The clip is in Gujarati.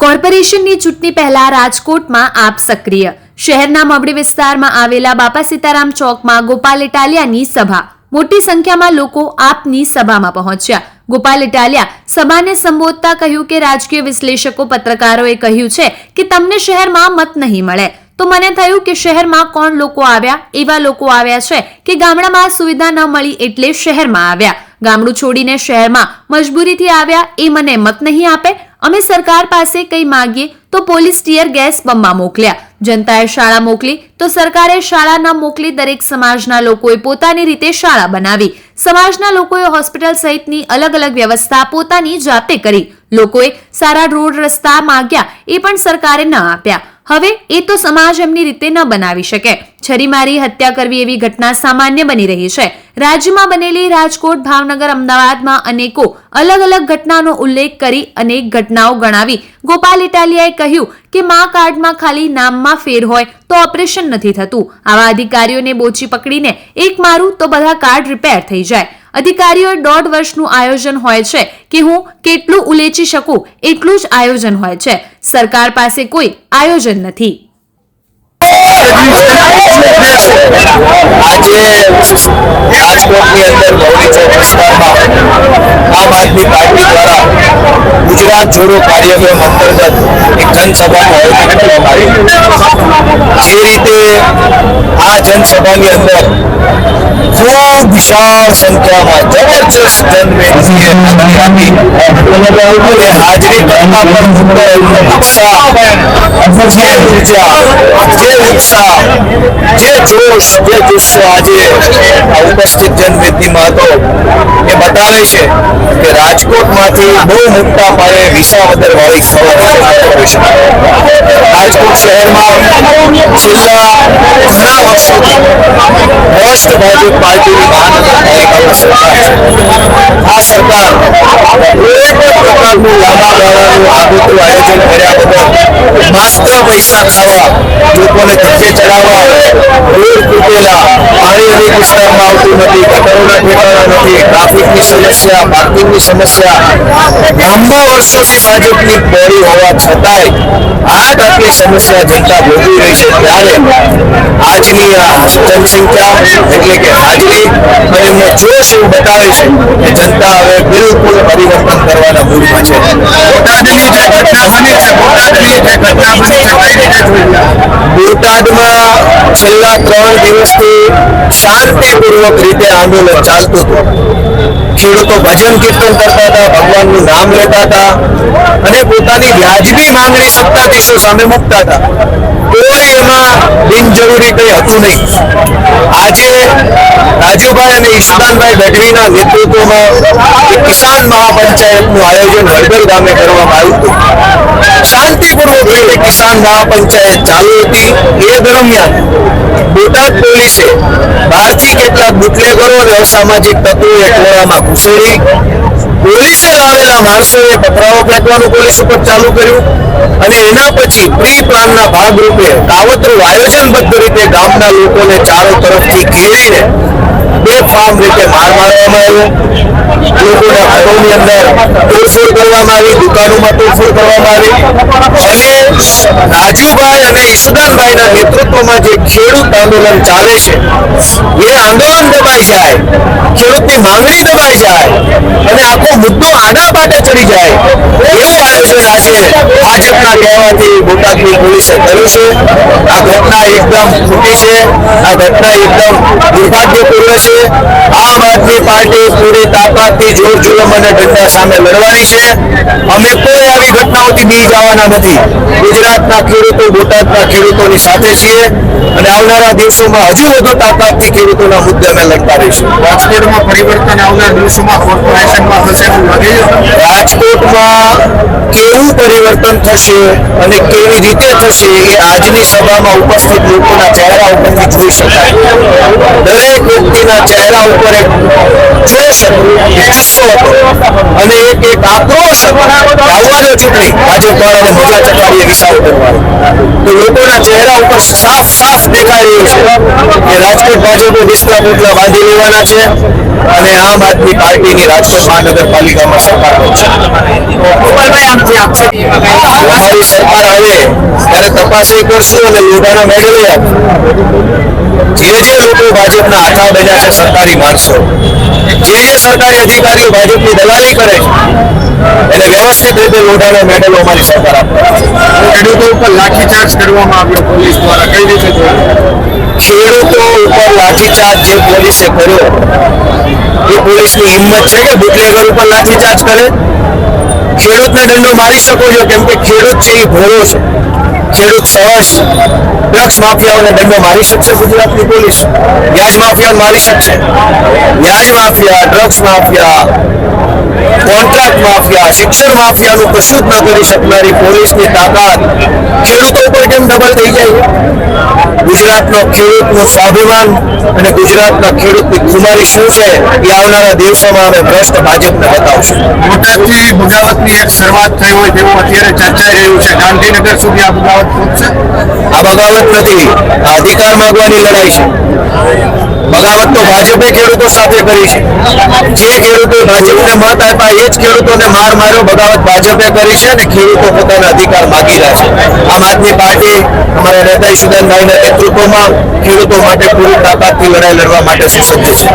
કોર્પોરેશનની ચૂંટણી પહેલા રાજકોટમાં આપ સક્રિય. શહેરના મબડી વિસ્તારમાં આવેલા બાપા સીતારામ ચોકમાં ગોપાલ ઇટાલિયાની સભા. મોટી સંખ્યામાં લોકો આપની સભામાં પહોંચ્યા. ગોપાલ ઇટાલિયા સભાને સંબોધતા કહ્યું કે રાજકીય વિશ્લેષકો પત્રકારોએ કહ્યું છે કે તમને શહેરમાં મત નહીં મળે. તો મને થયું કે શહેરમાં કોણ લોકો આવ્યા? એવા લોકો આવ્યા છે કે ગામડામાં સુવિધા ન મળી એટલે શહેરમાં આવ્યા. ગામડું છોડીને શહેરમાં મજબૂરીથી આવ્યા એ મને મત નહીં આપે? અમે સરકાર પાસે કંઈ માગીએ તો પોલીસ ટીયર ગેસ બમમાં મોકલ્યા. જનતાએ શાળા મોકલી તો સરકારે શાળા ન મોકલી દરેક સમાજના લોકોએ પોતાની રીતે શાળા બનાવી. સમાજના લોકોએ હોસ્પિટલ સહિતની અલગ અલગ વ્યવસ્થા પોતાની જાતે કરી. લોકોએ સારા રોડ રસ્તા માગ્યા એ પણ સરકારે ન આપ્યા. હવે એ તો સમાજ એમની રીતે ન બનાવી શકે. છરીમારી, હત્યા કરવી એવી ઘટના સામાન્ય બની રહી છે. રાજ્યમાં બનેલી રાજકોટ, ભાવનગર, અમદાવાદમાં અનેકો અલગ અલગ ઘટનાનો ઉલ્લેખ કરી અનેક ઘટનાઓ ગણાવી. ગોપાલ ઇટાલિયાએ કહ્યું કે મા કાર્ડમાં ખાલી નામમાં ફેર હોય તો ઓપરેશન નથી થતું. આવા અધિકારીઓને બોચી પકડીને એક મારું તો બધા કાર્ડ રિપેર થઈ જાય. અધિકારીઓએ દોઢ વર્ષનું આયોજન હોય છે કે હું કેટલું ઉલેચી શકું એટલું જ આયોજન હોય છે. સરકાર પાસે કોઈ આયોજન નથી. આજે રાજકોટની અંદર મૌલિક ચોક આમ આદમી પાર્ટી દ્વારા ગુજરાત જોડો કાર્યક્રમ અંતર્ગત એક જનસભાનું આયોજન કરવામાં આવ્યું. જે રીતે આ જનસભાની અંદર ખૂબ વિશાળ સંખ્યામાં જબરજસ્ત જનમેદનીએ હાજરી આપી પણ જુસ્સો આજે આ ઉપસ્થિત જનમેદનીમાં એ બતાવે છે કે રાજકોટમાંથી બહુ મોટા પાયે વિસાવદર વાળી થવાની રાજકોટ શહેરમાં છેલ્લા ભ્રષ્ટ ભાજપ પાર્ટીની મહાનગરપાલિકામાં આ સરકાર કોઈ પણ પ્રકારનું લાંબા ગાળાનું આગોતરું માત્ર પૈસા ખાવા, લોકોને ધક્કે ચડાવવા, રોડ તૂટેલા, પાણી અનેક વિસ્તારમાં આવતું નથી, ગટરોના ઠેકાણા નથી, ટ્રાફિકની સમસ્યા, પાર્કિંગની સમસ્યા. લાંબા વર્ષોથી ભાજપની બોડી હોવા છતાંય આ આટલી સમસ્યા જનતા ભોગવી રહી છે ત્યારે આજની આ જનસંખ્યા એટલે કે હાજરી અને એમનો જોશ એવું બતાવે છે કે જનતા હવે બિલકુલ પરિવર્તન કરવાના મૂડમાં છે. બોટાદની જે ઘટના બની છે બોટાદની જે ઘટના બની છે કઈ રીતે જોઈ બોટાદમાં છેલ્લા ત્રણ દિવસથી શાંતિપૂર્વક રીતે આંદોલન ચાલતું હતું ખેડૂતો ભજન કીર્તન કરતા હતા, ભગવાનનું નામ લેતા હતા અને પોતાની વ્યાજબી માંગણી સત્તાધીશો સામે મૂકતા હતા. કોઈ એમાં બિનજરૂરી કંઈ હતું નહીં. આજે રાજુભાઈ અને ઈશુદાનભાઈ ગઢવીના નેતૃત્વમાં કિસાન મહાપંચાયતનું આયોજન હળદર ગામે કરવામાં આવ્યું હતું. શાંતિપૂર્વક રીતે કિસાન મહાપંચાયત ચાલુ હતી. એ દરમિયાન બોટાદ પોલીસે બહારથી કેટલાક બુટલેગરો અને અસામાજિક તત્વોએ ટોળામાં ઘૂસેડી પોલીસે લાવેલા માણસોએ પથરાઓ ફેંકવાનું પોલીસ ઉપર ચાલુ કર્યું અને એના પછી પ્રી પ્લાનના ભાગરૂપે કાવતરું આયોજનબદ્ધ રીતે ગામના લોકોને ચારો તરફથી ઘેરીને બેફામ રીતે માર મારવામાં આવ્યો. લોકોના ઘરોની અંદર તોડફોડ કરવામાં આવી, દુકાનોમાં તોડફોડ કરવામાં આવી. અને રાજુભાઈ અને ઈશુદાનભાઈના નેતૃત્વમાં જે ખેડૂત આંદોલન ચાલે છે, એ આંદોલન દબાઈ જાય, ખેડૂતની માંગણી દબાઈ જાય, અને આખો મુદ્દો આના પાટે ચડી જાય. એવું આયોજન આજે ભાજપના કહેવાથી બોટાદની પોલીસે કર્યું છે. આ ઘટના એકદમ ખોટી છે. આ ઘટના એકદમ દુર્ભાગ્યપૂર્ણ છે. આમ આદમી પાર્ટી પૂરી તાકાતથી જોર જુલમ અને દંડા સામે લડવાની છે. અમે કોઈ આવી ઘટનાઓથી બી જવાના નથી. ગુજરાતના ખેડૂતો બોટાદના ખેડૂતોની સાથે છીએ અને આવનારા દિવસોમાં હજુ વધુ તાકાતથી ખેડૂતોના મુદ્દે અમે લડતા રહીશું. રાજકોટમાં પરિવર્તન આવનાર દિવસોમાં કોર્પોરેશનમાં થશે એવું લાગે રાજકોટમાં કેવું પરિવર્તન થશે અને કેવી રીતે થશે એ આજની સભામાં ઉપસ્થિત લોકોના ચહેરા ઉપરથી જોઈ શકાય. ઉપર એક જોશ ગુસ્સો અને એક એક આક્રોશ હતો આવવા દો ચૂંટણી ભાજપ વાળાને મજા ચકાવીએ વિસાવ કરવાનો તો લોકોના ચહેરા ઉપર કે રાજકોટ ભાજપે વિસ્તરા પુતળા બાંધી લેવાના છે અને આમ આદમી પાર્ટીની રાજકોટ મહાનગરપાલિકામાં સરકાર બનશે. અમારી સરકાર આવે ત્યારે તપાસ કરશું અને લોઢાના મેડલ જે જે લોકો ભાજપના હાથા બજા છે સરકારી માણસો. જે જે સરકારી અધિકારીઓ ભાજપની દલાલી કરે. છે એને વ્યવસ્થિત રીતે લોઢાનો મેડલ અમારી સરકાર આપે. ખેડૂતો ઉપર લાઠીચાર્જ કરવામાં આવ્યો પોલીસ દ્વારા. કઈ રીતે ખેડૂતો ઉપર લાઠીચાર્જ જે પોલીસે કર્યો, એ પોલીસની હિંમત છે કે બુટલેગર ઉપર લાઠીચાર્જ કરે. ખેડૂતને દંડો મારી શકો છો, કેમ કે ખેડૂત છે એ ભોળો છે. ખેડૂત સહસ ડ્રગ્સ માફિયાઓને દંડો મારી શકશે ગુજરાતની પોલીસ. વ્યાજ માફિયાઓને મારી શકશે. વ્યાજ mafia, drugs mafia, contract mafia, શિક્ષણ માફિયાનું કશું જ ન કરી શકનારી પોલીસની તાકાત ખેડૂતો ઉપર કેમ ડબલ થઈ જાય? ગુજરાતનો ખેડૂતનું સ્વાભિમાન અને ગુજરાતના ખેડૂતની ખુમારી શું છે એ આવનારા દિવસોમાં અમે ભ્રષ્ટ ભાજપને બતાવશું. બોટાદથી બગાવતની એક શરૂઆત થઈ હોય તેવું અત્યારે ચર્ચાઈ રહ્યું છે. ગાંધીનગર સુધી આ બગાવત પહોંચશે? આ બગાવત નથી. આ અધિકાર માંગવાની લડાઈ છે. બગાવત તો ભાજપે ખેડૂતો સાથે કરી છે. જે ખેડૂતો ભાજપને મત આપ્યા એ જ ખેડૂતોને માર માર્યો બગાવત ભાજપે કરી છે અને ખેડૂતો પોતાના અધિકાર માગી રહ્યા છે. આમ આદમી પાર્ટી અમારા નેતા ઈશુદાનભાઈના નેતૃત્વમાં ખેડૂતો માટે પૂરી તાકાતથી લડાઈ લડવા માટે સુસજ્જ છે.